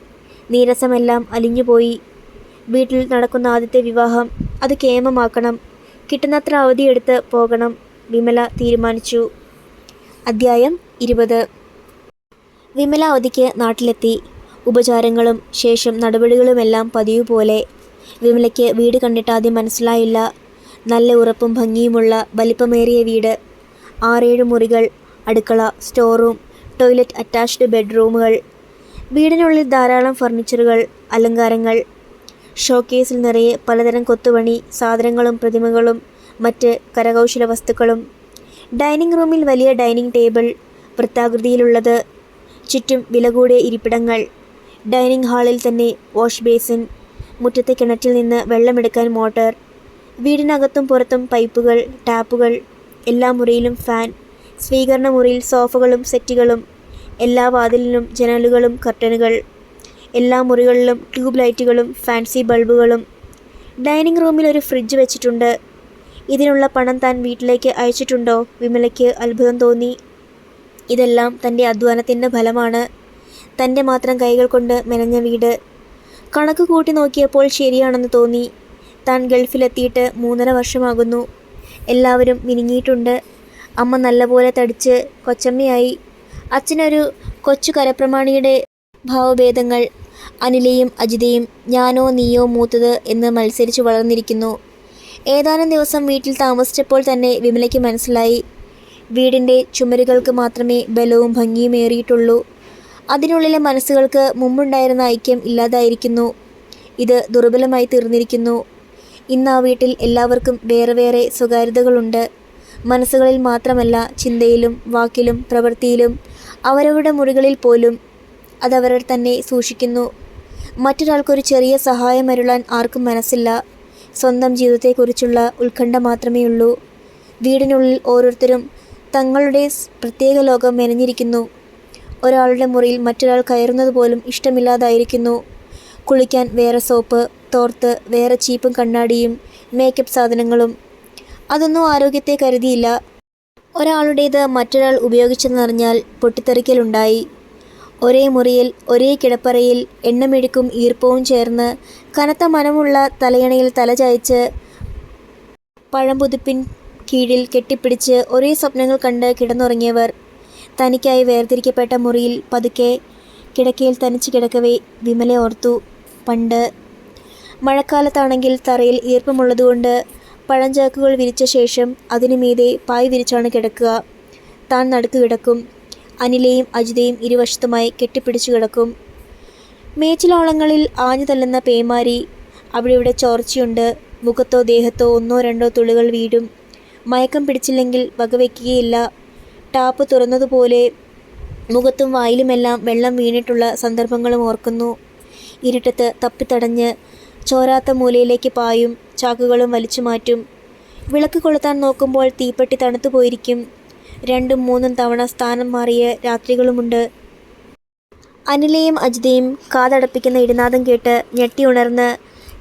നീരസമെല്ലാം അലിഞ്ഞുപോയി. വീട്ടിൽ നടക്കുന്ന ആദ്യത്തെ വിവാഹം അത് കേമമാക്കണം. കിട്ടുന്നത്ര അവധിയെടുത്ത് പോകണം വിമല തീരുമാനിച്ചു. അദ്ധ്യായം ഇരുപത്. വിമല അവധിക്ക് നാട്ടിലെത്തി. ഉപചാരങ്ങളും ശേഷം നടപടികളുമെല്ലാം പതിവ് പോലെ വിമലയ്ക്ക് വീട് കണ്ടിട്ട് ആദ്യം മനസ്സിലായില്ല. നല്ല ഉറപ്പും ഭംഗിയുമുള്ള വലിപ്പമേറിയ വീട്. ആറേഴ് മുറികൾ അടുക്കള സ്റ്റോർ റൂം ടോയ്ലറ്റ് അറ്റാച്ച്ഡ് ബെഡ്റൂമുകൾ വീടിനുള്ളിൽ ധാരാളം ഫർണിച്ചറുകൾ അലങ്കാരങ്ങൾ ഷോക്കേസിൽ നിറയെ പലതരം കൊത്തുപണി സാധനങ്ങളും പ്രതിമകളും മറ്റ് കരകൗശല വസ്തുക്കളും. ഡൈനിങ് റൂമിൽ വലിയ ഡൈനിങ് ടേബിൾ വൃത്താകൃതിയിലുള്ളത് ചുറ്റും വില കൂടിയ ഇരിപ്പിടങ്ങൾ ഡൈനിങ് ഹാളിൽ തന്നെ വാഷ് ബേസിൻ മുറ്റത്തെ കിണറ്റിൽ നിന്ന് വെള്ളമെടുക്കാൻ മോട്ടോർ വീടിനകത്തും പുറത്തും പൈപ്പുകൾ ടാപ്പുകൾ എല്ലാ മുറിയിലും ഫാൻ സ്വീകരണ മുറിയിൽ സോഫകളും സെറ്റുകളും എല്ലാ വാതിലിനും ജനലുകളും കർട്ടനുകൾ എല്ലാ മുറികളിലും ട്യൂബ് ലൈറ്റുകളും ഫാൻസി ബൾബുകളും. ഡൈനിങ് റൂമിൽ ഒരു ഫ്രിഡ്ജ് വെച്ചിട്ടുണ്ട്. ഇതിനുള്ള പണം താൻ വീട്ടിലേക്ക് അയച്ചിട്ടുണ്ടോ? വിമലയ്ക്ക് അത്ഭുതം തോന്നി. ഇതെല്ലാം തന്റെ അധ്വാനത്തിന്റെ ഫലമാണ്. തന്റെ മാത്രം കൈകൾ കൊണ്ട് മെനഞ്ഞ വീട്. കണക്ക് കൂട്ടി നോക്കിയപ്പോൾ ശരിയാണെന്ന് തോന്നി. താൻ ഗൾഫിലെത്തിയിട്ട് മൂന്നര വർഷമാകുന്നു. എല്ലാവരും മിനുങ്ങിയിട്ടുണ്ട്. അമ്മ നല്ലപോലെ തടിച്ച് കൊച്ചമ്മയായി. അച്ഛനൊരു കൊച്ചു കരപ്രമാണിയുടെ ഭാവഭേദങ്ങൾ. അനിലയും അജിതയും ഞാനോ നീയോ മൂത്തത് എന്ന് മത്സരിച്ച് വളർന്നിരിക്കുന്നു. ഏതാനും ദിവസം വീട്ടിൽ താമസിച്ചപ്പോൾ തന്നെ വിമലയ്ക്ക് മനസ്സിലായി. വീടിന്റെ ചുമരുകൾക്ക് മാത്രമേ ബലവും ഭംഗിയും ഏറിയിട്ടുള്ളൂ. അതിനുള്ളിലെ മനസ്സുകൾക്ക് മുമ്പുണ്ടായിരുന്ന ഐക്യം ഇല്ലാതായിരിക്കുന്നു. ഇത് ദുർബലമായി തീർന്നിരിക്കുന്നു. ഇന്ന് ആ വീട്ടിൽ എല്ലാവർക്കും വേറെ വേറെ സ്വകാര്യതകളുണ്ട്. മനസ്സുകളിൽ മാത്രമല്ല ചിന്തയിലും വാക്കിലും പ്രവൃത്തിയിലും അവരവരുടെ മുറികളിൽ പോലും അതവർ തന്നെ സൂക്ഷിക്കുന്നു. മറ്റൊരാൾക്കൊരു ചെറിയ സഹായം അരുളാൻ ആർക്കും മനസ്സില്ല. സ്വന്തം ജീവിതത്തെക്കുറിച്ചുള്ള ഉത്കണ്ഠ മാത്രമേ ഉള്ളൂ. വീടിനുള്ളിൽ ഓരോരുത്തരും തങ്ങളുടെ പ്രത്യേക ലോകം മെനഞ്ഞിരിക്കുന്നു. ഒരാളുടെ മുറിയിൽ മറ്റൊരാൾ കയറുന്നത് പോലും ഇഷ്ടമില്ലാതായിരിക്കുന്നു. കുളിക്കാൻ വേറെ സോപ്പ് തോർത്ത് വേറെ ചീപ്പും കണ്ണാടിയും മേക്കപ്പ് സാധനങ്ങളും അതൊന്നും ആരോഗ്യത്തെ കരുതിയില്ല. ഒരാളുടേത് മറ്റൊരാൾ ഉപയോഗിച്ചെന്നറിഞ്ഞാൽ പൊട്ടിത്തെറിക്കലുണ്ടായി. ഒരേ മുറിയിൽ ഒരേ കിടപ്പറയിൽ എണ്ണമെഴുക്കും ഈർപ്പവും ചേർന്ന് കനത്ത മനമുള്ള തലയണയിൽ തലചായച്ച് പഴംപുതുപ്പിൻ കീഴിൽ കെട്ടിപ്പിടിച്ച് ഒരേ സ്വപ്നങ്ങൾ കണ്ട് കിടന്നുറങ്ങിയവർ. തനിക്കായി വേർതിരിക്കപ്പെട്ട മുറിയിൽ പതുക്കെ കിടക്കയിൽ തനിച്ച് കിടക്കവേ വിമലെ ഓർത്തു. പണ്ട് മഴക്കാലത്താണെങ്കിൽ തറയിൽ ഈർപ്പമുള്ളതുകൊണ്ട് പഴഞ്ചാക്കുകൾ വിരിച്ച ശേഷം അതിനു മീതെ പായ് വിരിച്ചാണ് കിടക്കുക. താൻ നടുക്ക് കിടക്കും. അനിലയും അജിതയും ഇരുവശത്തുമായി കെട്ടിപ്പിടിച്ചു കിടക്കും. മേച്ചിലോളങ്ങളിൽ ആഞ്ഞു തല്ലുന്ന പേമാരി അവിടെ ഇവിടെ ചോർച്ചയുണ്ട്. മുഖത്തോ ദേഹത്തോ ഒന്നോ രണ്ടോ തുള്ളികൾ വീടും. മയക്കം പിടിച്ചില്ലെങ്കിൽ വകവെക്കുകയില്ല ടാപ്പ് തുറന്നതുപോലെ മുഖത്തും വായിലുമെല്ലാം വെള്ളം വീണിട്ടുള്ള സന്ദർഭങ്ങളും ഓർക്കുന്നു. ഇരുട്ടത്ത് തപ്പിത്തടഞ്ഞ് ചോരാത്ത മൂലയിലേക്ക് പായും. ചാക്കുകളും വലിച്ചു മാറ്റും. വിളക്ക് കൊളുത്താൻ നോക്കുമ്പോൾ തീപ്പെട്ടി തണുത്തു പോയിരിക്കും. രണ്ടും മൂന്നും തവണ സ്ഥാനം മാറിയ രാത്രികളുമുണ്ട്. അനിലയും അജിതയും കാതടപ്പിക്കുന്ന ഇടിനാദം കേട്ട് ഞെട്ടി ഉണർന്ന്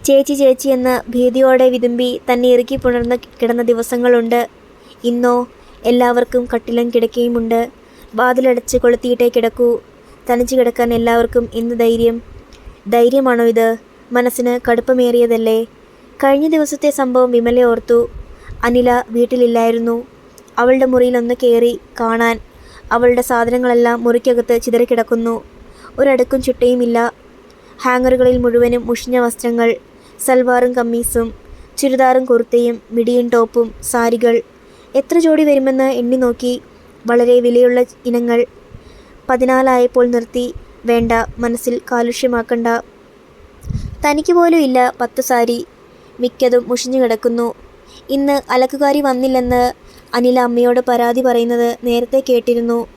ചേച്ചി ചേച്ചി എന്ന് ഭീതിയോടെ വിതുമ്പി തന്നെ ഇറുക്കി പുണർന്ന് കിടന്ന ദിവസങ്ങളുണ്ട്. ഇന്നോ എല്ലാവർക്കും കട്ടിലും കിടക്കുകയുമുണ്ട് വാതിലടച്ച് കൊളുത്തിയിട്ടേ കിടക്കൂ. തനിച്ചു കിടക്കാൻ എല്ലാവർക്കും ഇന്ന് ധൈര്യം. ധൈര്യമാണോ ഇത്? മനസ്സിന് കടുപ്പമേറിയതല്ലേ? കഴിഞ്ഞ ദിവസത്തെ സംഭവം വിമല ഓർത്തു. അനില വീട്ടിലില്ലായിരുന്നു. അവളുടെ മുറിയിൽ ഒന്ന് കയറി കാണാൻ അവളുടെ സാധനങ്ങളെല്ലാം മുറിക്കകത്ത് ചിതറിക്കിടക്കുന്നു. ഒരടുക്കും ചുട്ടയുമില്ല. ഹാങ്ങറുകളിൽ മുഴുവനും മുഷിഞ്ഞ വസ്ത്രങ്ങൾ സൽവാറും കമ്മീസും ചുരിദാറും കുർത്തയും മിടിയും ടോപ്പും സാരികൾ. എത്ര ജോഡി വരുമെന്ന് എണ്ണി നോക്കി. വളരെ വിലയുള്ള ഇനങ്ങൾ. പതിനാലായപ്പോൾ നിർത്തി. വേണ്ട മനസ്സിൽ കാലുഷ്യമാക്കണ്ട. തനിക്ക് പോലും ഇല്ല പത്ത് സാരി. മിക്കതും മുഷിഞ്ഞു കിടക്കുന്നു. ഇന്ന് അലക്കുകാരി വന്നില്ലെന്ന് അനില അമ്മയോട് പരാതി പറയുന്നത് നേരത്തെ കേട്ടിരുന്നു.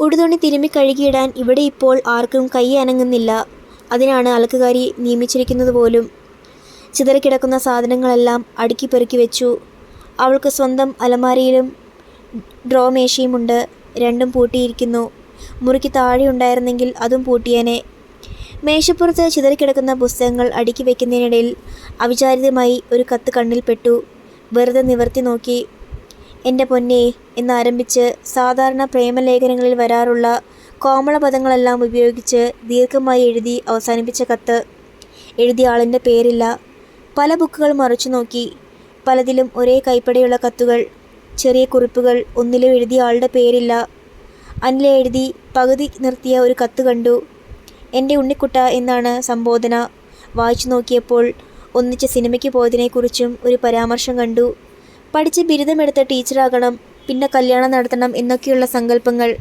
ഉടുതുണി തിരുമ്മി കഴുകിയിടാൻ ഇവിടെ ഇപ്പോൾ ആർക്കും കൈ അനങ്ങുന്നില്ല. അതിനാണ് അലക്കുകാരി നിയമിച്ചിരിക്കുന്നത് പോലും. ചിതറിക്കിടക്കുന്ന സാധനങ്ങളെല്ലാം അടുക്കി പെറുക്കി വെച്ചു. അവൾക്ക് സ്വന്തം അലമാരയിലും ഡ്രോ മേശയുമുണ്ട്. രണ്ടും പൂട്ടിയിരിക്കുന്നു. മുറിക്ക് താഴെ ഉണ്ടായിരുന്നെങ്കിൽ അതും പൂട്ടിയേനെ. മേശപ്പുറത്ത് ചിതറിക്കിടക്കുന്ന പുസ്തകങ്ങൾ അടുക്കി വയ്ക്കുന്നതിനിടയിൽ അവിചാരിതമായി ഒരു കത്ത് കണ്ണിൽപ്പെട്ടു. വെറുതെ നിവർത്തി നോക്കി. എന്റെ പൊന്നെ എന്നാരംഭിച്ച് സാധാരണ പ്രേമലേഖനങ്ങളിൽ വരാറുള്ള കോമള പദങ്ങളെല്ലാം ഉപയോഗിച്ച് ദീർഘമായി എഴുതി അവസാനിപ്പിച്ച കത്ത്. എഴുതിയ ആളിന്റെ പേരില്ല. പല ബുക്കുകൾ മറിച്ചു നോക്കി. പലതിലും ഒരേ കൈപ്പടയുള്ള കത്തുകൾ ചെറിയ കുറിപ്പുകൾ ഒന്നിലും എഴുതിയ ആളുടെ പേരില്ല. അനിലെഴുതി പകുതി നിർത്തിയ ഒരു കത്ത് കണ്ടു. എന്റെ ഉണ്ണിക്കുട്ട എന്നാണ് സംബോധന. വായിച്ചു നോക്കിയപ്പോൾ ഒന്നിച്ച് സിനിമയ്ക്ക് പോയതിനെക്കുറിച്ചും ഒരു പരാമർശം കണ്ടു. പഠിച്ച് ബിരുദമെടുത്ത ടീച്ചറാകണം പിന്നെ കല്യാണം നടത്തണം എന്നൊക്കെയുള്ള സങ്കല്പങ്ങൾ.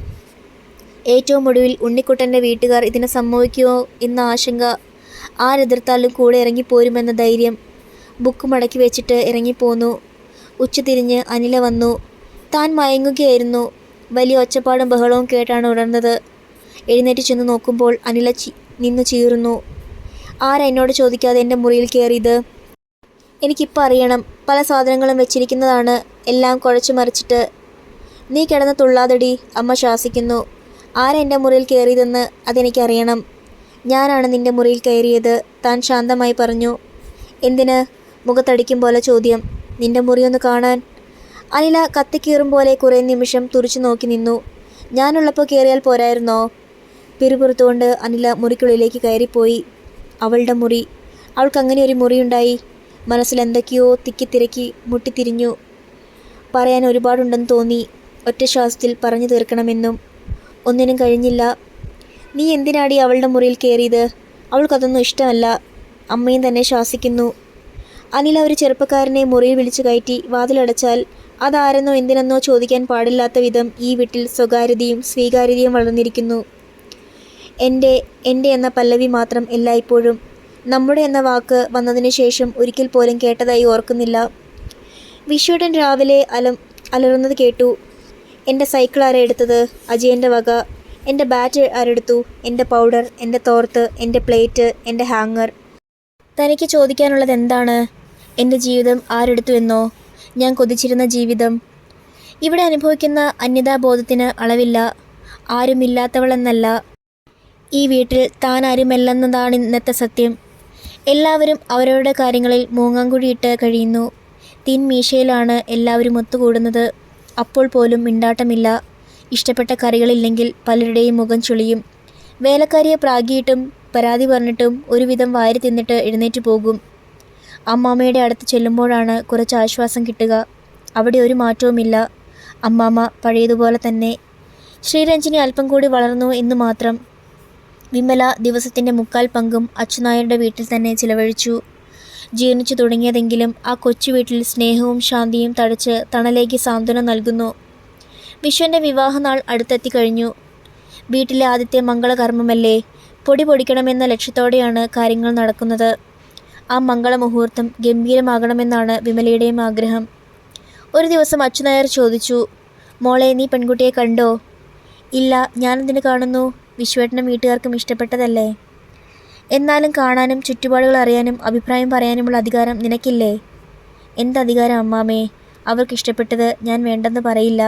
ഏറ്റവും ഒടുവിൽ ഉണ്ണിക്കുട്ടന്റെ വീട്ടുകാർ ഇതിനെ സമ്മതിക്കുമോ എന്ന ആശങ്ക. ആരെതിർത്താലും കൂടെ ഇറങ്ങിപ്പോരുമെന്ന ധൈര്യം. ബുക്ക് മടക്കി വെച്ചിട്ട് ഇറങ്ങിപ്പോന്നു. ഉച്ചതിരിഞ്ഞ് അനില വന്നു. താൻ മയങ്ങുകയായിരുന്നു. വലിയ ഒച്ചപ്പാടും ബഹളവും കേട്ടാണ് ഉണർന്നത്. എഴുന്നേറ്റ് ചെന്ന് നോക്കുമ്പോൾ അനില ചി നിന്ന് ചീറുന്നു. ആരാ എന്നോട് ചോദിക്കാതെ എന്റെ മുറിയിൽ കയറിയത് എനിക്കിപ്പോൾ അറിയണം. പല സാധനങ്ങളും വെച്ചിരിക്കുന്നതാണ്. എല്ലാം കുഴച്ചു മറിച്ചിട്ട്. നീ കിടന്ന് തുള്ളാതടി അമ്മ ശാസിക്കുന്നു. ആരാ എന്റെ മുറിയിൽ കയറിയതെന്ന് അതെനിക്കറിയണം. ഞാനാണ് നിന്റെ മുറിയിൽ കയറിയത് താൻ ശാന്തമായി പറഞ്ഞു. എന്തിന്? മുഖത്തടിക്കും പോലെ ചോദ്യം. നിന്റെ മുറിയൊന്ന് കാണാൻ. അനില കത്തിക്കീറും പോലെ കുറേ നിമിഷം തുറിച്ചു നോക്കി നിന്നു. ഞാനുള്ളപ്പോൾ കയറിയാൽ പോരായിരുന്നോ? പിറുപുറത്തുകൊണ്ട് അനില മുറിക്കുള്ളിലേക്ക് കയറിപ്പോയി. അവളുടെ മുറി. അവൾക്ക് അങ്ങനെ ഒരു മുറിയുണ്ടായി. മനസ്സിൽ എന്തൊക്കെയോ തിക്കിത്തിരക്കി മുട്ടിത്തിരിഞ്ഞു. പറയാൻ ഒരുപാടുണ്ടെന്ന് തോന്നി. ഒറ്റ ശ്വാസത്തിൽ പറഞ്ഞു തീർക്കണമെന്നും. ഒന്നിനും കഴിഞ്ഞില്ല. നീ എന്തിനാടി അവളുടെ മുറിയിൽ കയറിയത്? അവൾക്കതൊന്നും ഇഷ്ടമല്ല. അമ്മയും തന്നെ ശ്വാസിക്കുന്നു. അനില ഒരു ചെറുപ്പക്കാരനെ മുറിയിൽ വിളിച്ചു കയറ്റി വാതിലടച്ചാൽ അതാരെന്നോ എന്തിനെന്നോ ചോദിക്കാൻ പാടില്ലാത്ത വിധം ഈ വീട്ടിൽ സ്വകാര്യതയും സ്വീകാര്യതയും വളർന്നിരിക്കുന്നു. എന്റെ എന്റെ എന്ന പല്ലവി മാത്രം എല്ലായ്പ്പോഴും നമ്മുടെ എന്ന വാക്ക് വന്നതിന് ശേഷം ഒരിക്കൽ പോലും കേട്ടതായി ഓർക്കുന്നില്ല. വിശ്വടൻ രാവിലെ അലം അലറുന്നത് കേട്ടു. എന്റെ സൈക്കിൾ ആരെടുത്തത്? അജയന്റെ വക. എന്റെ ബാറ്റ് ആരെടുത്തു? എന്റെ പൗഡർ എന്റെ തോർത്ത് എന്റെ പ്ലേറ്റ് എന്റെ ഹാങ്ങർ. തനിക്ക് ചോദിക്കാനുള്ളത് എന്താണ്? എന്റെ ജീവിതം ആരെടുത്തു എന്നോ? ഞാൻ കൊതിച്ചിരുന്ന ജീവിതം. ഇവിടെ അനുഭവിക്കുന്ന അന്യതാബോധത്തിന് അളവില്ല. ആരുമില്ലാത്തവളെന്നല്ല. ഈ വീട്ടിൽ താൻ ആരുമല്ലെന്നതാണ് ഇന്നത്തെ സത്യം. എല്ലാവരും അവരവരുടെ കാര്യങ്ങളിൽ മൂങ്ങാങ്കുഴിയിട്ട് കഴിയുന്നു. തിൻമീശയിലാണ് എല്ലാവരും ഒത്തുകൂടുന്നത്. അപ്പോൾ പോലും മിണ്ടാട്ടമില്ല. ഇഷ്ടപ്പെട്ട കറികളില്ലെങ്കിൽ പലരുടെയും മുഖം ചുളിയും. വേലക്കാരിയെ പ്രാഗിയിട്ടും പരാതി പറഞ്ഞിട്ടും ഒരുവിധം വാരി തിന്നിട്ട് എഴുന്നേറ്റ് പോകും. അമ്മാമ്മയുടെ അടുത്ത് ചെല്ലുമ്പോഴാണ് കുറച്ച് ആശ്വാസം കിട്ടുക. അവിടെ ഒരു മാറ്റവുമില്ല. അമ്മാമ്മ പഴയതുപോലെ തന്നെ. ശ്രീരഞ്ജിനി അല്പം കൂടി വളർന്നു എന്ന് മാത്രം. വിമല ദിവസത്തിന്റെ മുക്കാൽ പങ്കും അച്ഛനായരുടെ വീട്ടിൽ തന്നെ ചിലവഴിച്ചു. ജീർണിച്ചു തുടങ്ങിയതെങ്കിലും ആ കൊച്ചു വീട്ടിൽ സ്നേഹവും ശാന്തിയും തഴച്ച് തണലേക്ക് സാന്ത്വനം നൽകുന്നു. വിശ്വന്റെ വിവാഹനാൾ അടുത്തെത്തി കഴിഞ്ഞു. വീട്ടിലെ ആദ്യത്തെ മംഗളകർമ്മമല്ലേ? പൊടി പൊടിക്കണമെന്ന ലക്ഷ്യത്തോടെയാണ് കാര്യങ്ങൾ നടക്കുന്നത്. ആ മംഗളമുഹൂർത്തം ഗംഭീരമാകണമെന്നാണ് വിമലയുടെയും ആഗ്രഹം. ഒരു ദിവസം അച്ഛനായർ ചോദിച്ചു മോളെ നീ പെൺകുട്ടിയെ കണ്ടോ? ഇല്ല ഞാനെന്തിനു കാണുന്നു? വിശ്വേട്ടനും വീട്ടുകാർക്കും ഇഷ്ടപ്പെട്ടതല്ലേ? എന്നാലും കാണാനും ചുറ്റുപാടുകൾ അറിയാനും അഭിപ്രായം പറയാനുമുള്ള അധികാരം നിനക്കില്ലേ? എന്തധികാരം അമ്മാമേ? അവർക്ക് ഇഷ്ടപ്പെട്ടത് ഞാൻ വേണ്ടെന്ന് പറയില്ല.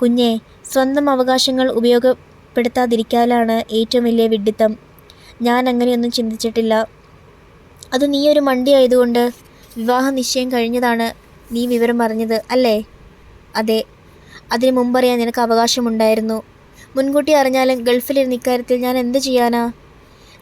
കുഞ്ഞെ സ്വന്തം അവകാശങ്ങൾ ഉപയോഗപ്പെടുത്താതിരിക്കാനാണ് ഏറ്റവും വലിയ വിഡ്ഢിത്തം ഞാൻ അങ്ങനെയൊന്നും ചിന്തിച്ചിട്ടില്ല. അത് നീ ഒരു മണ്ടി ആയതുകൊണ്ട് വിവാഹ നിശ്ചയം കഴിഞ്ഞതാണ് നീ വിവരം പറഞ്ഞത് അല്ലേ? അതെ. അതിനു മുമ്പറിയാൻ നിനക്ക് അവകാശമുണ്ടായിരുന്നു. മുൻകൂട്ടി അറിഞ്ഞാലും ഗൾഫിലിരുന്ന് ഇക്കാര്യത്തിൽ ഞാൻ എന്ത് ചെയ്യാനാ?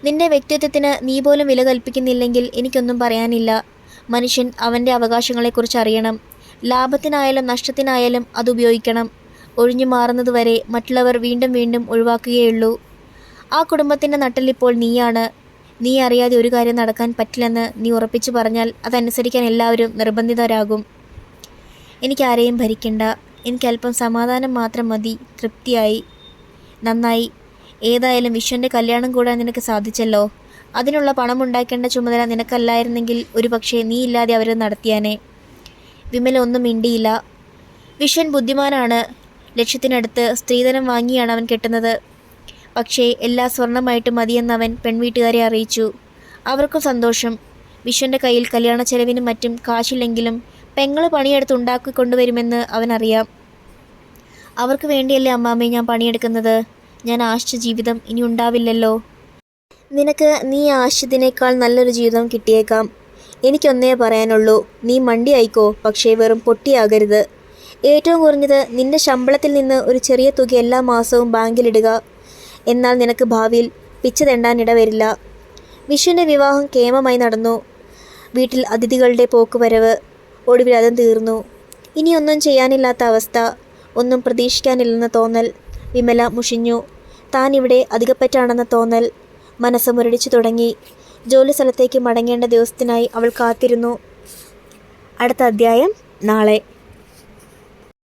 നിന്റെ വ്യക്തിത്വത്തിന് നീ പോലും വില കൽപ്പിക്കുന്നില്ലെങ്കിൽ എനിക്കൊന്നും പറയാനില്ല. മനുഷ്യൻ അവന്റെ അവകാശങ്ങളെക്കുറിച്ച് അറിയണം. ലാഭത്തിനായാലും നഷ്ടത്തിനായാലും അത് ഉപയോഗിക്കണം. ഒഴിഞ്ഞു മാറുന്നതുവരെ മറ്റുള്ളവർ വീണ്ടും വീണ്ടും ഒഴിവാക്കുകയുള്ളൂ. ആ കുടുംബത്തിന്റെ നട്ടലിപ്പോൾ നീയാണ്. നീ അറിയാതെ ഒരു കാര്യം നടക്കാൻ പറ്റില്ലെന്ന് നീ ഉറപ്പിച്ചു പറഞ്ഞാൽ അതനുസരിക്കാൻ എല്ലാവരും നിർബന്ധിതരാകും. എനിക്കാരെയും ഭരിക്കണ്ട. എനിക്കല്പം സമാധാനം മാത്രം മതി. തൃപ്തിയായി. നന്നായി. ഏതായാലും വിശ്വന്റെ കല്യാണം കൂടാൻ നിനക്ക് സാധിച്ചല്ലോ. അതിനുള്ള പണം ഉണ്ടാക്കേണ്ട ചുമതല നിനക്കല്ലായിരുന്നെങ്കിൽ ഒരുപക്ഷെ നീ ഇല്ലാതെ അവരെ നടത്തിയാനേ. വിമല ഒന്നും മിണ്ടിയില്ല. വിശ്വൻ ബുദ്ധിമാനാണ്. ലക്ഷ്യത്തിനടുത്ത് സ്ത്രീധനം വാങ്ങിയാണ് അവൻ കെട്ടുന്നത്. പക്ഷേ എല്ലാ സ്വർണമായിട്ട് മതിയെന്നവൻ പെൺവീട്ടുകാരെ അറിയിച്ചു. അവർക്കും സന്തോഷം. വിശ്വന്റെ കയ്യിൽ കല്യാണ ചെലവിനും മറ്റും കാശില്ലെങ്കിലും പെങ്ങൾ പണിയെടുത്ത് ഉണ്ടാക്കി കൊണ്ടുവരുമെന്ന് അവനറിയാം. അവർക്ക് വേണ്ടിയല്ലേ അമ്മാമ്മേ ഞാൻ പണിയെടുക്കുന്നത്? ഞാൻ ആശിച്ച ജീവിതം ഇനി ഉണ്ടാവില്ലല്ലോ. നിനക്ക് നീ ആശിച്ചതിനേക്കാൾ നല്ലൊരു ജീവിതം കിട്ടിയേക്കാം. എനിക്കൊന്നേ പറയാനുള്ളൂ നീ മണ്ടി ആയിക്കോ പക്ഷേ വെറും പൊട്ടിയാകരുത്. ഏറ്റവും കുറഞ്ഞത് നിന്റെ ശമ്പളത്തിൽ നിന്ന് ഒരു ചെറിയ തുക എല്ലാ മാസവും ബാങ്കിലിടുക. എന്നാൽ നിനക്ക് ഭാവിയിൽ പിച്ച തെണ്ടാൻ ഇടവരില്ല. വിഷുവിന്റെ വിവാഹം കേമമായി നടന്നു. വീട്ടിൽ അതിഥികളുടെ പോക്കുവരവ് ഒടുവിൽ അതും തീർന്നു. ഇനിയൊന്നും ചെയ്യാനില്ലാത്ത അവസ്ഥ. ഒന്നും പ്രതീക്ഷിക്കാനില്ലെന്ന തോന്നൽ വിമല മുഷിഞ്ഞു. ഇവിടെ അധികപ്പറ്റാണെന്ന തോന്നൽ മനസ്സ് മുരടിച്ചു തുടങ്ങി. ജോലി സ്ഥലത്തേക്ക് മടങ്ങേണ്ട ദിവസത്തിനായി അവൾ കാത്തിരുന്നു. അടുത്ത അധ്യായം നാളെ.